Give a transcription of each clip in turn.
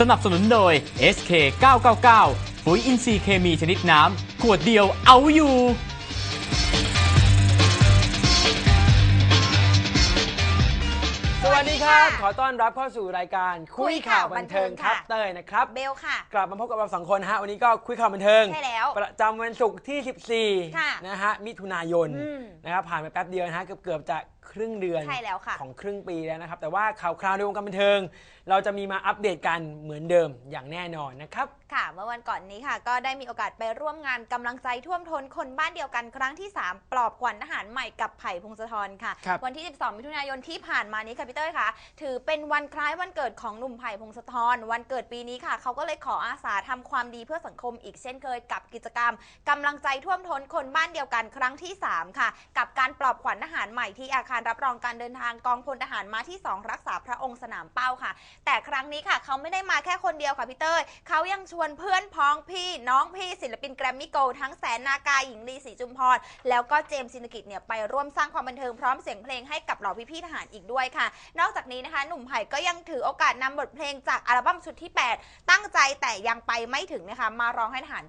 สนับสนุนโดย SK 999ปุ๋ยอินทรีย์เคมีชนิดน้ำ ขวดเดียวเอาอยู่ สวัสดีครับสวัสดีค่ะขอต้อนรับเข้าสู่รายการคุยข่าวบันเทิงครับคุยข่าวบันเทิงค่ะเต้ยนะครับ เบลค่ะ กลับมาพบกับเราสองคนฮะ วันนี้ก็คุยข่าวบันเทิง ใช่แล้วประจำวันศุกร์ที่ ค่ะ14 นะฮะ มิถุนายน อืม นะครับ ผ่านไปแป๊บเดียวนะฮะ เกือบเกือบๆจะ ครึ่งเดือนใช่แล้วค่ะ ของครึ่งปีแล้วนะครับ แต่ว่าข่าวคราวในวงการบันเทิง เราจะมีมาอัปเดตกันเหมือนเดิมอย่างแน่นอนนะครับ ค่ะ เมื่อวันก่อนนี้ค่ะ ก็ได้มีโอกาสไปร่วมงานกำลังใจท่วมท้นคนบ้านเดียวกันครั้งที่ 3 ปลอบขวัญทหารใหม่กับไผ่พงศธรค่ะ ครับวันที่ 12 มิถุนายนที่ผ่านมานี้ค่ะพี่เต้ยค่ะ ถือเป็นวันคล้ายวันเกิดของหนุ่มไผ่พงศธรวันเกิดปีนี้ค่ะ เขาก็เลยขออาสาทำความดีเพื่อสังคมอีกเช่นเคยกับกิจกรรมกำลังใจท่วมท้นคนบ้านเดียวกันครั้งที่ 3 ค่ะ กับการปลอบขวัญทหารใหม่ที่อาคารรับรองการเดินทางกองพลทหารมาที่ 2 รักษาพระองค์สนามเป้าค่ะ แต่ครั้งนี้ค่ะ เขาไม่ได้มาแค่คนเดียวค่ะพี่เต้ยเขายังชวนเพื่อนพ้องพี่น้องพี่ศิลปินแกรมมี่โกลทั้งแสนนากายหญิงลีศรีจุมพร แล้วก็เจมส์ซินกิจเนี่ยไปร่วมสร้างความบันเทิงพร้อมเสียงเพลงให้กับเหล่าพี่ๆทหารอีกด้วยค่ะ นอกจากนี้นะคะ หนุ่มไผ่ก็ยังถือโอกาสนำบทเพลงจากอัลบั้มชุดที่ 8 ตั้งใจแต่ยังไปไม่ถึงนะคะมาร้องให้ทหาร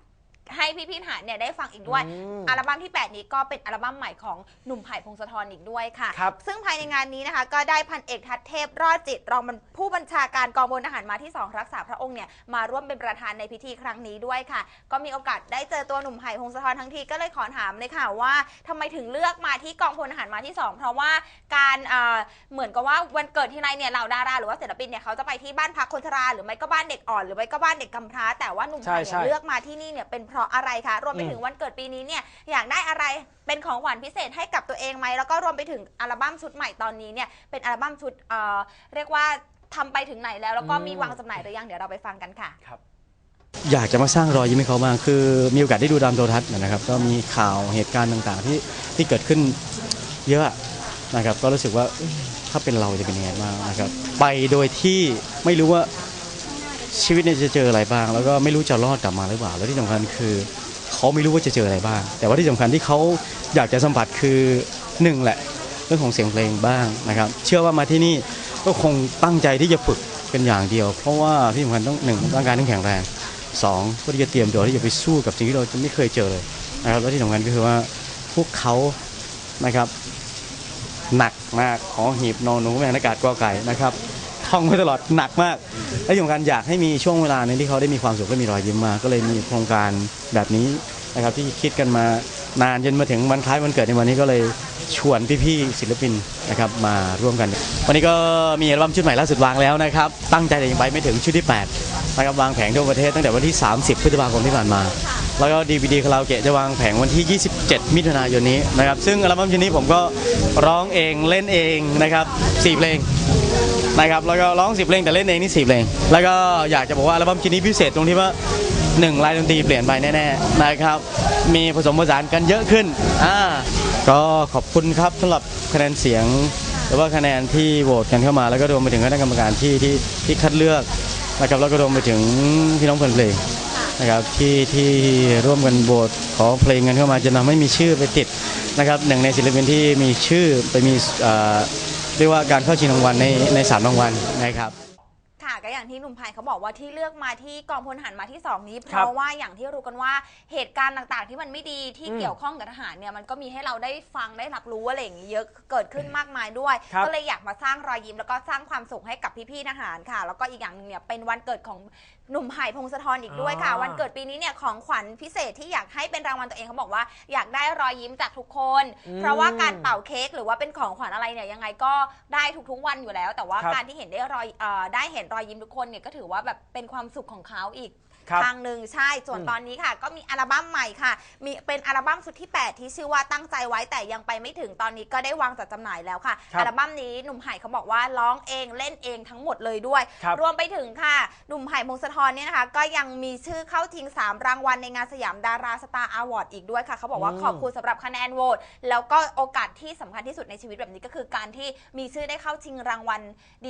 ให้พี่ๆทหารเนี่ยได้ฟังอีกด้วย อืมอัลบั้มที่ 8 นี้ก็เป็นอัลบั้มใหม่ของหนุ่มไผ่พงศธรอีกด้วยค่ะ ครับ ซึ่งภายในงานนี้นะคะ ก็ได้พันเอกทัศเทพรอดจิตรองผู้บัญชาการกองพลทหารมาที่ 2 รักษาพระองค์เนี่ยมาร่วมเป็นประธานในพิธีครั้งนี้ด้วยค่ะ ก็มีโอกาสได้เจอตัวหนุ่มไผ่พงศธรทั้งทีก็เลยขอถามเลยค่ะว่าทำไมถึงเลือกมาที่กองพลทหารมาที่ 2 เพราะว่า การเอ่อเหมือนกับว่าวันเกิดที่ไรเนี่ยเหล่าดาราหรือว่าศิลปินเนี่ยเขาจะไปที่บ้านพักคนชราหรือไม่ก็บ้านเด็กอ่อนหรือไม่ก็บ้านเด็กกำพร้า แต่ว่าหนุ่มไผ่ใช่เนี่ยใช่เลือกมาที่นี่เนี่ยเป็นเพราะอะไรคะรวมไปอืมถึงวันเกิดปีนี้เนี่ยอยากได้อะไรเป็นของขวัญพิเศษให้กับตัวเองไหมแล้วก็รวมไปถึงอัลบั้มชุดใหม่ตอนนี้เนี่ยเป็นอัลบั้มชุดเอ่อเรียกว่าทำไปถึงไหนแล้วแล้วก็อืมมีวางจำหน่ายหรือยังเดี๋ยวเราไปฟังกันค่ะครับอยากจะมาสร้างรอยยิ้มให้เขาบ้างคือมีโอกาสได้ดูตามโทรทัศน์นะครับ ก็มีข่าวเหตุการณ์ต่างๆที่ที่เกิดขึ้นเยอะ นะครับก็รู้สึกว่าถ้าเป็นเราจะเป็นยังไงบ้างนะครับไปโดยที่ไม่รู้ว่าชีวิตเนี่ยจะเจออะไรบ้าง แล้วก็ไม่รู้จะรอดกลับมาหรือเปล่าแล้วที่สำคัญคือเขาไม่รู้ว่าจะเจออะไรบ้าง แต่ว่าที่สำคัญที่เขาอยากจะสัมผัสคือหนึ่งแหละเรื่องของเสียงเพลงบ้างนะครับ เชื่อว่ามาที่นี่ก็คงตั้งใจที่จะฝึกเป็นอย่างเดียว เพราะว่าที่สำคัญต้องหนึ่งร่างกายต้องแข็งแรงสองเพื่อที่จะเตรียมตัวที่จะไปสู้กับสิ่งที่เราจะไม่เคยเจอเลยนะครับแล้วที่สำคัญก็คือว่าพวกเขานะครับ หนักมากขอหีบนอนหนูแมงอากาศกอไก่นะครับท่องไว้ตลอดหนักมาก และที่สำคัญอยากให้มีช่วงเวลาหนึงที่เขาได้มีความสุขและมีรอยยิ้มมากก็เลยมีโครงการแบบนี้นะครับที่คิดกันมานานจนมาถึงวันคล้ายวันเกิดในวันนี้ก็เลยชวนพี่ๆศิลปินนะครับมาร่วมกัน วันนี้ก็มีอัลบั้มชุดใหม่ล่าสุดวางแล้วนะครับ ตั้งใจแต่ยังไปไม่ถึงชุดที่ 8 นะครับวางแผงทั่วประเทศตั้งแต่วันที่ 30 พฤษภาคมที่ผ่านมา แล้วก็ดีวีดีคาราโอเกะจะวางแผงวันที่ 27 มิถุนายนนี้นะครับ ซึ่งอัลบั้มชุดนี้ผมก็ร้องเองเล่นเองนะครับ4เพลงนะครับแล้วก็ร้องสิบเพลงแต่เล่นเองนี่สิบเพลง แล้วก็อยากจะบอกว่าอัลบั้มชิ้นนี้พิเศษตรงที่ว่าหนึ่งลายดนตรีเปลี่ยนไปแน่ๆนะครับ มีผสมผสานกันเยอะขึ้นอ่าก็ขอบคุณครับสำหรับคะแนนเสียงหรือว่าคะแนนที่โหวตกันเข้ามาแล้วก็รวมไปถึงคณะกรรมการที่ที่ที่คัดเลือก นะครับแล้วก็รวมไปถึงพี่น้องแฟนเพลงนะครับที่ที่ร่วมกันโหวตขอเพลงกันเข้ามาจะทำให้มีชื่อไปติดนะครับหนึ่งในศิลปินที่มีชื่อไปมีเอ่อเรียกว่าการเข้าชิงรางวัลในในสามรางวัลนะครับค่ะ ก็อย่างที่หนุ่มไผ่เขาบอกว่าที่เลือกมาที่กองพลทหารมาที่ 2 นี้ เพครับราะว่าอย่างที่รู้กันว่าเหตุการณ์ต่างๆ ที่มันไม่ดีที่อืมเกี่ยวข้องกับทหารเนี่ยมันก็มีให้เราได้ฟังได้รับรู้อะไรอย่างนี้เยอะเกิดขึ้นมากมายด้วย ครับก็เลยอยากมาสร้างรอยยิ้มแล้วก็สร้างความสุขให้กับพี่ๆทหารค่ะ แล้วก็อีกอย่างหนึงเนี่ยเป็นวันเกิดของหนุ่มไผ่พงศธรอีกด้วยค่ะ อ๋อ วันเกิดปีนี้เนี่ยของขวัญพิเศษที่อยากให้เป็นรางวัลตัวเองเขาบอกว่าอยากได้รอยยิ้มจากทุกคนอืมเพราะว่าการเป่าเค้กหรือว่าเป็นของขวัญอะไรเนี่ยยังไงก็ได้ทุกๆวันอยู่แล้ว แต่ว่าครับ การที่เห็นได้รอยเอ่อได้เห็นรอยยิ้มทุกคนเนี่ยก็ถือว่าแบบเป็นความสุขของเขาอีก ครับทางหนึ่งใช่ ส่วนอืมตอนนี้ค่ะ ก็มีอัลบั้มใหม่ค่ะ มีเป็นอัลบั้มชุดที่ 8 ที่ชื่อว่าตั้งใจไว้แต่ยังไปไม่ถึงตอนนี้ก็ได้วางจัดจำหน่ายแล้วค่ะ ครับอัลบั้มนี้หนุ่มไห่เขาบอกว่าร้องเองเล่นเองทั้งหมดเลยด้วย ครับ รวมไปถึงค่ะ หนุ่มไห่พงศธรเนี่ยนะคะ ก็ยังมีชื่อเข้าชิง 3 รางวัลในงานสยามดาราสตาร์อวอร์ดอีกด้วยค่ะ เขาบอกว่าอืม ขอบคุณสำหรับคะแนนโหวตแล้วก็โอกาสที่สำคัญที่สุดในชีวิตแบบนี้ก็คือการที่มีชื่อได้เข้าชิงรางวัล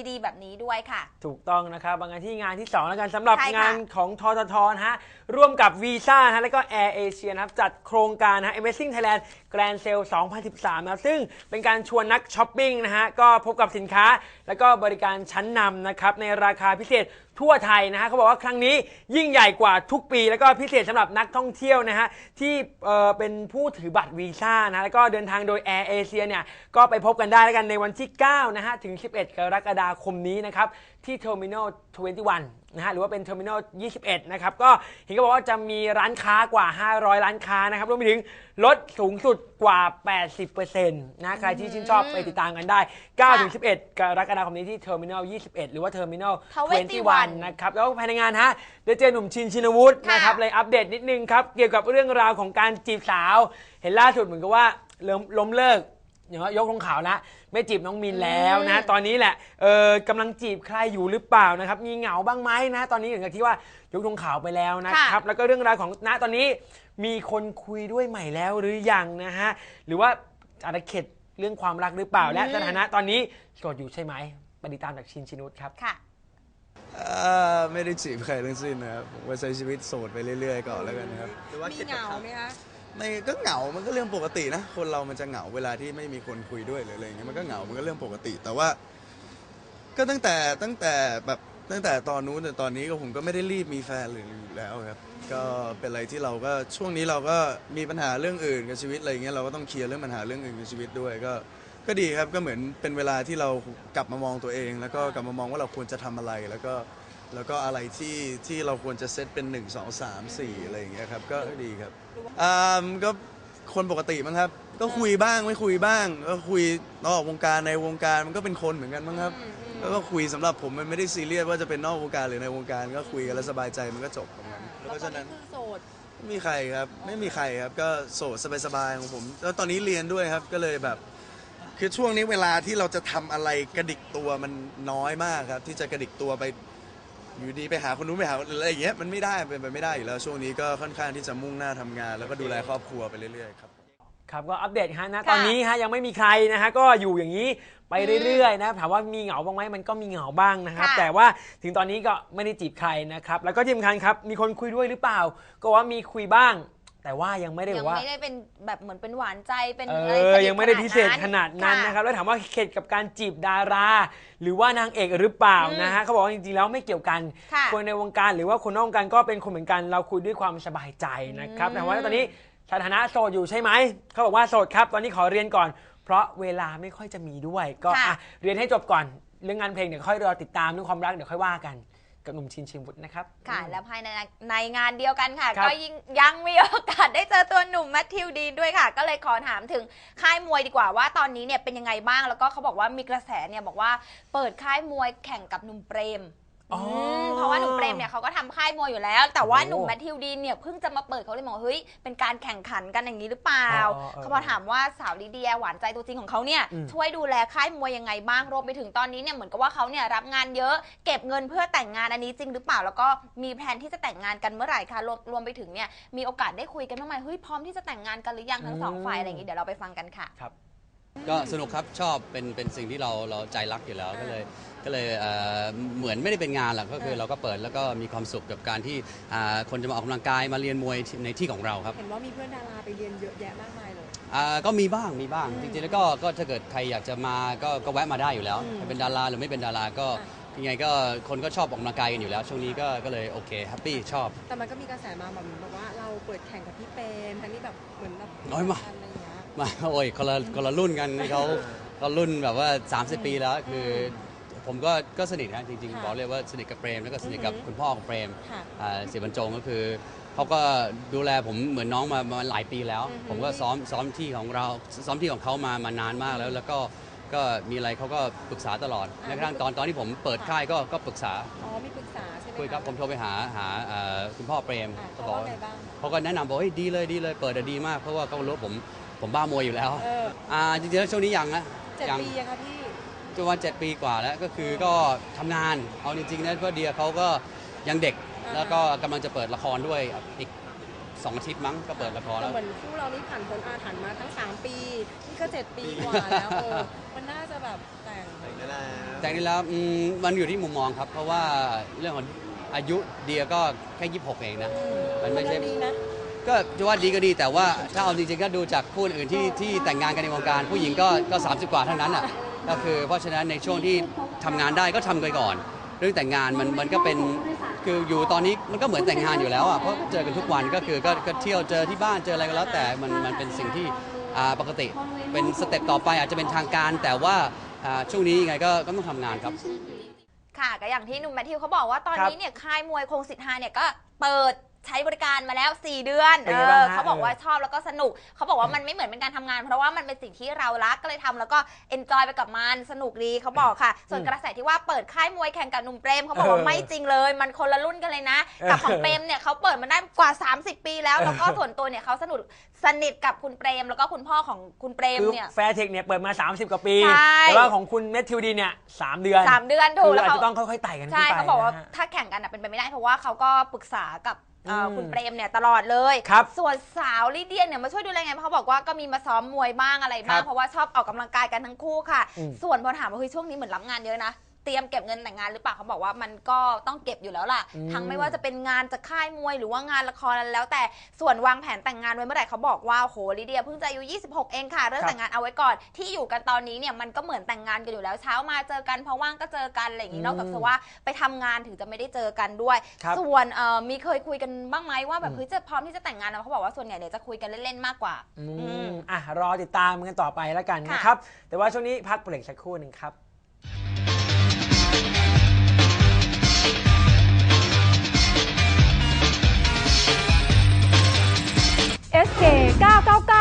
ดี ๆ แบบนี้ด้วยค่ะ ถูกต้องนะครับบางงานที่งานที่2แล้วกันสำหรับใช่ค่ะ งานของทททนะฮะร่วมกับวีซ่านะฮะแล้วก็ Air Asia นะครับจัดโครงการนะ Amazing Thailand Grand Sale 2013นะซึ่งเป็นการชวนนักช้อปปิ้งนะฮะก็พบกับสินค้า แล้วก็บริการชั้นนำนะครับในราคาพิเศษ ทั่วไทยนะฮะเขาบอกว่าครั้งนี้ยิ่งใหญ่กว่าทุกปี แล้วก็พิเศษสำหรับนักท่องเที่ยวนะฮะที่เอ่อเป็นผู้ถือบัตรวีซ่านะแล้วก็เดินทางโดยแอร์เอเชียเนี่ยก็ไปพบกันได้แล้วกันในวันที่ 9 นะฮะ ถึง 11 กรกฎาคมนี้นะครับ ที่ Terminal 21นะฮะหรือว่าเป็น Terminal 21 นะครับ ก็เห็นก็บอกว่าจะมีร้านค้ากว่า 500 ร้านค้านะครับรวมไปถึงลดสูงสุดกว่า 80%นะใครที่ชื่นชอบไปติดตามกันได้ 9 ถึง 11 กรกฎาคมนี้ที่ Terminal 21 หรือว่า Terminal 21นะครับแล้วก็ภายในงานฮะได้เจอหนุ่มชินชินวุฒิค่ะ นะครับเลยอัปเดตนิดนึงครับ เกี่ยวกับเรื่องราวของการจีบสาว เห็นล่าสุดเหมือนกับว่าล้มล้มเลิกอย่างว่ายกธงขาวนะไม่จีบน้องมินแล้วนะ ตอนนี้แหละเออกำลังจีบใครอยู่หรือเปล่านะครับ มีเหงาบ้างไหมนะ ตอนนี้ถึงกับที่ว่ายกธงขาวไปแล้วนะครับแล้วก็เรื่องราวของณตอนนี้มีคนคุยด้วยใหม่แล้วหรือยังนะฮะหรือว่าอาจจะเข็ดเรื่องความรักหรือเปล่าและสถานะตอนนี้โสดอยู่ใช่ไหมไปติดตามจากชินชินุตครับ ค่ะ อ่าไม่ได้จีบใครทั้งสิ้นนะครับผมก็ใช้ชีวิตโสดไปเรื่อยๆก่อนแล้วกันครับมีเหงาไหมคะ ไม่ก็เหงา มันก็เรื่องปกตินะ คนเรามันจะเหงาเวลาที่ไม่มีคนคุยด้วยหรืออะไรอย่างเงี้ยมันก็เหงา มันก็เรื่องปกติ แต่ว่า ก็ตั้งแต่ตั้งแต่แบบตั้งแต่ตอนนู้นแต่ตอนนี้ก็ผมก็ไม่ได้รีบมีแฟนหรืออยู่แล้วครับ ก็เป็นอะไรที่เราก็ช่วงนี้เราก็มีปัญหาเรื่องอื่นกับชีวิตอะไรอย่างเงี้ยเราก็ต้องเคลียร์เรื่องปัญหาเรื่องอื่นกับชีวิตด้วยก็ ก็ดีครับก็เหมือนเป็นเวลาที่เรากลับมามองตัวเอง แล้วก็กลับมามองว่าเราควรจะทำอะไรแล้วก็แล้วก็อะไรที่ที่เราควรจะเซตเป็น 1 2 3 4 อะไรอย่างเงี้ยครับก็ดีครับอ่าก็คนปกติมั้งครับ ก็คุยบ้างไม่คุยบ้าง ก็คุยนอกวงการในวงการมันก็เป็นคนเหมือนกันมั้งครับแล้วก็คุยสำหรับผมมันไม่ได้ซีเรียสว่าจะเป็นนอกวงการหรือในวงการ ก็คุยกันแล้วสบายใจมันก็จบตรงนั้นเพราะฉะนั้น คือโสดไม่มีใครครับ ไม่มีใครครับ ก็โสดสบายๆของผม แล้วตอนนี้เรียนด้วยครับ ก็เลยแบบ คือช่วงนี้เวลาที่เราจะทำอะไรกระดิกตัวมันน้อยมากครับ ที่จะกระดิกตัวไปอยู่ดีไปหาคนนู้นไปหาหรืออะไรอย่างเงี้ยมันไม่ได้เป็นไปไม่ได้อยู่แล้วช่วงนี้ก็ค่อนข้างที่จะมุ่งหน้าทำงาน แล้วก็ดูแลครอบครัวไปเรื่อยๆครับ ครับก็อัปเดตฮะนะค่ะตอนนี้ฮะยังไม่มีใครนะฮะก็อยู่อย่างนี้ไปเรื่อยๆนะถามว่ามีเหงาบ้างไหมมันก็มีเหงาบ้างนะครับค่ะแต่ว่าถึงตอนนี้ก็ไม่ได้จีบใครนะครับแล้วก็ที่สำคัญครับมีคนคุยด้วยหรือเปล่า ก็ว่ามีคุยบ้าง แต่ว่ายังไม่ได้ยัแบงบว่า ไม่ได้เป็นแบบเหมือนเป็นหวานใจเป็นเออะไรอสนิทยังไม่ได้พิเศษขนาดนั้นค่ะนะครับ แล้วถามว่าเข็ดกับการจีบดารา หรือว่านางเอกหรือเปล่าอืมนะฮะเขาบอกว่าจริงๆแล้วไม่เกี่ยวกันค่ะ คนในวงการหรือว่าคนนอกวงการก็เป็นคนเหมือนกันเราคุยด้วยความสบายใจนะครับอืมแต่ว่าตอนนี้สถานะโสดอยู่ใช่ไหมเขาบอกว่าโสดครับ ตอนนี้ขอเรียนก่อน เพราะเวลาไม่ค่อยจะมีด้วย ก็อะเรียนให้จบก่อน เรื่องงานเพลงเดี๋ยวค่อยรอติดตามเรื่องความรักเดี๋ยวค่อยว่ากัน กับหนุ่มชินชินวุฒินะครับ ค่ะ และภายในในงานเดียวกันค่ะ ครับ ก็ยิ่งยังมีโอกาสได้เจอตัวหนุ่มแมทธิวดีนด้วยค่ะ ก็เลยขอถามถึงค่ายมวยดีกว่าว่าตอนนี้เนี่ยเป็นยังไงบ้าง แล้วก็เขาบอกว่ามีกระแสเนี่ยบอกว่าเปิดค่ายมวยแข่งกับหนุ่มเปรม อ๋อมเพราะว่าหนุ่มเปรมเนี่ยเขาก็ทำค่ายมวยอยู่แล้ว แต่ว่าโอ้หนุ่มแมทธิวดีนเนี่ยเพิ่งจะมาเปิดเขาเลยมองว่าเฮ้ยเป็นการแข่งขันกันอย่างนี้หรือเปล่าอ๋ออ๋อเขาพอถามว่าสาวลิเดียหวานใจตัวจริงของเขาเนี่ยอืม ช่วยดูแลค่ายมวยยังไงบ้างรวมไปถึงตอนนี้เนี่ยเหมือนกับว่าเขาเนี่ยรับงานเยอะ เก็บเงินเพื่อแต่งงานอันนี้จริงหรือเปล่าแล้วก็มีแผนที่จะแต่งงานกันเมื่อไหร่คะรวมรวมไปถึงเนี่ยมีโอกาสได้คุยกันบ้างไหมเฮ้ยพร้อมที่จะแต่งงานกันหรือยังทั้งสองอืมฝ่ายอะไรอย่างนี้เดี๋ยวเราไปฟังกันค่ะ ก็สนุกครับชอบเป็นเป็นสิ่งที่เราเราใจรักอยู่แล้วก็เลย ก็เลยเอ่อเหมือนไม่ได้เป็นงานหรอกก็คือเราก็เปิดแล้วก็มีความสุขกับการที่อ่าคนจะมาออกกำลังกายมาเรียนมวยในที่ของเราครับ เห็นว่ามีเพื่อนดาราไปเรียนเยอะแยะมากมายเลย อ่าก็มีบ้างมีบ้างจริงๆแล้วก็ก็ถ้าเกิดใครอยากจะมาก็ก็แวะมาได้อยู่แล้วอืมจะเป็นดาราหรือไม่เป็นดาราก็ยังไงก็คนก็ชอบออกกำลังกายกันอยู่แล้วช่วงนี้ก็ก็เลยโอเคแฮปปี้ชอบ แต่มันก็มีกระแสมาแบบแบบว่าเราเปิดแข่งกับพี่เปรมทั้งนี้แบบเหมือนแบบน้อยมาก อะไรอย่างเงี้ย มาโอ้ยคนละคนละรุ่นกันเขาเขารุ่นแบบว่า 30 ปีแล้วคือผมก็ก็สนิทนะจริงค่ะๆบอกเลยว่าสนิทกับเปรมแล้วก็สนิทกับอือหือคุณพ่อของเปรมค่ะอ่าเสียบรรจงก็คือเขาก็ดูแลผมเหมือนน้องมามาหลายปีแล้ว อือหือผมก็ซ้อมซ้อมที่ของเราซ้อมที่ของเขามามานานมากแล้ว แล้วก็ก็มีอะไรเขาก็ปรึกษาตลอดแม้กระทั่งตอนตอนที่ผมเปิดค่ายก็ก็ปรึกษาอ๋อมีปรึกษาใช่ไหมะคุยกับผมโทรไปหาหาเอ่อคุณพ่อเปรมอะเขาเขาบอกว่าว่าไงบ้าง เขาก็แนะนำบอกเฮ้ยดีเลยดีเลยเปิดอะดีมากเพราะว่าเขารู้ว่าผม ผมบ้ามวยอยู่แล้วเอออ่าจริงๆแล้วช่วงนี้ยังนะเจ็ดยังปีอะคะพี่ ประมาณเจ็ดปีกว่าแล้วก็คือก็ทำงานเอาจริงๆนะเพราะเดียเขาก็ยังเด็กอ่า แล้วก็กำลังจะเปิดละครด้วยอีกสองอาทิตย์มั้งก็เปิดละครแต่แล้ว เหมือนคู่เรานี่ผ่านพ้นอาถรรพ์มาทั้ง 3 ปี นี่ก็ 7 ปีกว่าแล้วเออมันน่าจะแบบแต่งแต่นี่แล้วอืมมันอยู่ที่มุมมองครับ เพราะว่าเรื่องของอายุเดียก็แค่ยี่สิบหกเองนะ มันไม่ใช่ เรื่องดีนะ ก็จะว่าดีก็ดีแต่ว่าถ้าเอาจริงๆก็ดูจากคู่อื่นที่ที่แต่งงานกันในวงการผู้หญิงก็ก็สามสิบกว่าทั้งนั้นอะก็คือเพราะฉะนั้นในช่วงที่ทำงานได้ก็ทำไปก่อน เรื่องแต่งงานมันมันก็เป็นคืออยู่ตอนนี้มันก็เหมือนแต่งงานอยู่แล้วอะเพราะเจอกันทุกวันก็คือก็ก็เที่ยวเจอที่บ้านเจออะไรก็แล้ว แต่มันมันเป็นสิ่งที่อ่าปกติเป็นสเต็ปต่อไปอาจจะเป็นทางการแต่ว่าอ่าช่วงนี้ยังไงก็ก็ต้องทำงานครับ ค่ะก็อย่างที่หนุ่มแมทธิวเขาบอกว่าตอนนี้เนี่ยค่ายมวยคงสิทธาเนี่ยก็เปิด ใช้บริการมาแล้ว 4 เดือนเป็นเอไงบ้างอฮะเขาบอกว่าเออชอบแล้วก็สนุก เขาบอกว่ามันไม่เหมือนเป็นการทำงาน เพราะว่ามันเป็นสิ่งที่เรารักก็เลยทำแล้วก็เอนจอยไปกับมันสนุกดีเขาบอกค่ะ ส่วนกระแสที่ว่าเปิดค่ายมวยแข่งกับหนุ่มเปรมเขาบอกว่าเออไม่จริงเลย มันคนละรุ่นกันเลยนะเออกับของเปรมเนี่ยเขาเปิดมาได้กว่า 30 ปีแล้วแล้วก็ส่วนตัวเนี่ยเขาสนุกสนิทกับคุณเปรม แล้วก็คุณพ่อของคุณเปรมคือเนี่ย แฟร์เทคเนี่ยเปิดมา 30 กว่าปี ใช่ แต่ว่าของคุณเมทธิวดีเนี่ยสามเดือนสามเดือนถูคืกอแล้วอาจเขา จะต้องค่อยๆไต่กันขึ้นใช่ไปเขาบอกว่านะฮะ ถ้าแข่งกันอะเป็นไปไม่ได้เพราะว่าเขาก็ปรึกษากับ เอ่ออมคุณเปรมเนี่ยตลอดเลยครับ ส่วนสาวลิเดียเนี่ยมาช่วยดูแลไงเพราะเขาบอกว่าก็มีมาซ้อมมวยบ้างอะไรบ้าคงรับเพราะว่าชอบออกกำลังกายกันทั้งคู่ค่ะ อืม ส่วนพอถามว่าเฮ้ยช่วงนี้เหมือนรับงานเยอะนะเต รียมเก็บเงินแต่งงานหรือเปล่าเขาบอกว่ามันก็ต้องเก็บอยู่แล้วล่ะ ทั้งไม่ว่าจะเป็นงานจากค่ายมวยหรือว่างานละครแล้ว แต่ส่วนวางแผนแต่งงานไว้เมื่อไหร่เขาบอกว่าโหลิเดียเพิ่งจะอายุ 26 เองค่ะ เรื่องครับแต่งงานเอาไว้ก่อนที่อยู่กันตอนนี้เนี่ยมันก็เหมือนแต่งงานกันอยู่แล้วเช้ามาเจอกันพอว่างก็เจอกันอะไรอย่างนี้นอกจากจะว่าไปทำงานถึงจะไม่ได้เจอกันด้วยครับส่วนเอ่อมีเคยคุยกันบ้างไหมว่าแบอืบมเฮ้ยจะพร้อมที่จะแต่งงานนะเขาบอกว่าส่วนใหญ่เนี่ยจะคุยกันเล่นๆมากกว่าอือืมมอะรอติดตามกันต่อไปแล้วกันค่ะนะครับแต่ว่าช่วงนี้พักเบรกสักครู่หนึ่งครับ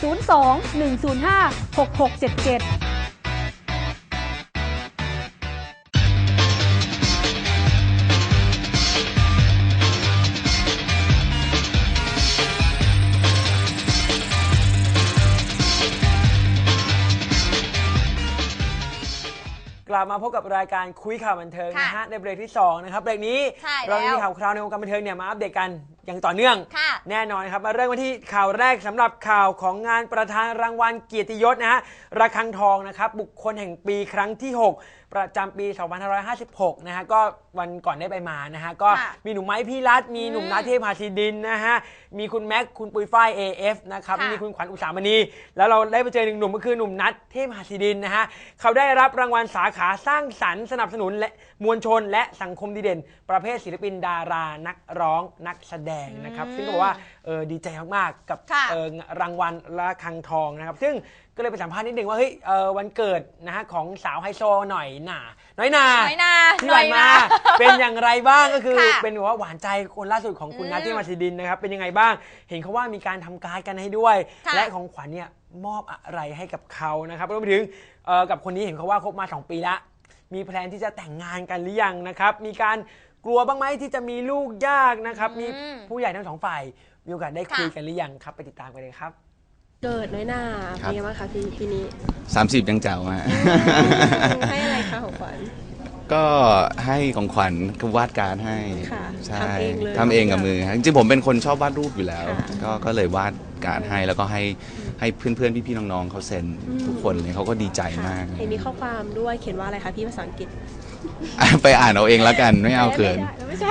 02 105 6677 ลับมาพบกับรายการคุยข่าวบันเทิงค่ะนะฮะในเบรกที่2นะครับเบรกนี้ใช่เราแล้วมีข่าวคราวในวงการบันเทิงเนี่ยมาอัปเดตกันอย่างต่อเนื่อง ค่ะ แน่นอนครับมาเริ่มกันที่ข่าวแรกสำหรับข่าวของงานประธานรางวัลเกียรติยศนะฮะระฆังทองนะครับบุคคลแห่งปีครั้งที่ 6 ประจำปี 2556 นะฮะก็วันก่อนได้ไปมานะฮะก็ค่ะมีหนุ่มไม้พี่รัฐมีหนุ่มอืมนาเทพหาสีดินนะฮะมีคุณแม็กคุณปุยฝ้าย AF นะครับค่ะ มีคุณขวัญอุสามณีแล้วเราได้ไปเจอหนึ่งหนุ่มก็คือหนุ่มนัทเทพหาสีดินนะฮะเขาได้รับรางวัลสาขาสร้างสรรค์สนับสนุนและ มวลชนและสังคมดีเด่น ประเภทศิลปินดารานักร้องนักแสดงนะครับ ซึ่งก็บอกว่าเออดีใจมากๆกับค่ะเออรางวัลระฆังทองนะครับ ซึ่งก็เลยไปสัมภาษณ์นิดนึงว่าเฮ้ยเออวันเกิดนะฮะของสาวไฮโซหน่อยหน่าน้อยนาน้อยนาที่ผ่านมาน้อยนาเป็นอย่างไรบ้างก็คือค่ะ เป็นแบบว่าหวานใจคนล่าสุดของคุณอืมนัทที่มาซีดินนะครับเป็นยังไงบ้าง เห็นเขาว่ามีการทำการ์ดกันให้ด้วย ค่ะ และของขวัญเนี่ยมอบอะไรให้กับเขานะครับรวมไปถึงเอ่อกับคนนี้เห็นเขาว่าคบมา 2 ปีละ มีแพลนที่จะแต่งงานกันหรือยังนะครับ มีการกลัวบ้างไหมที่จะมีลูกยากนะครับ มีอืม ผู้ใหญ่ทั้งสองฝ่ายมีโอกาสได้คุยค่ะกันหรือยังครับ ไปติดตามกันเลยครับ เกิดน้อยหน้าครัเป็นบไงบ้างคะพี่ปีนี้ 30 ยังเจ๋วฮะให้อะไรคะของขวัญ ก็ให้ของขวัญคือวาดการ์ดให้ค่ะใช่ทำเองเลย ทำเองกับมือครับจริงๆผมเป็นคนชอบวาดรูปอยู่แล้ว ค่ะก็ก็เลยวาดการ์ดให้แล้วก็ให้ให้เพื่อนๆพี่ๆน้องๆเขาเซ็นทุกคนเลยเขาก็ดีใจค่ะมากเห็นมีข้อความด้วยเขียนว่าอะไรคะพี่ภาษาอังกฤษไปอ่านเอาเองแล้วกันไม่เอาเขิน ไม่ได้ไม่ใช่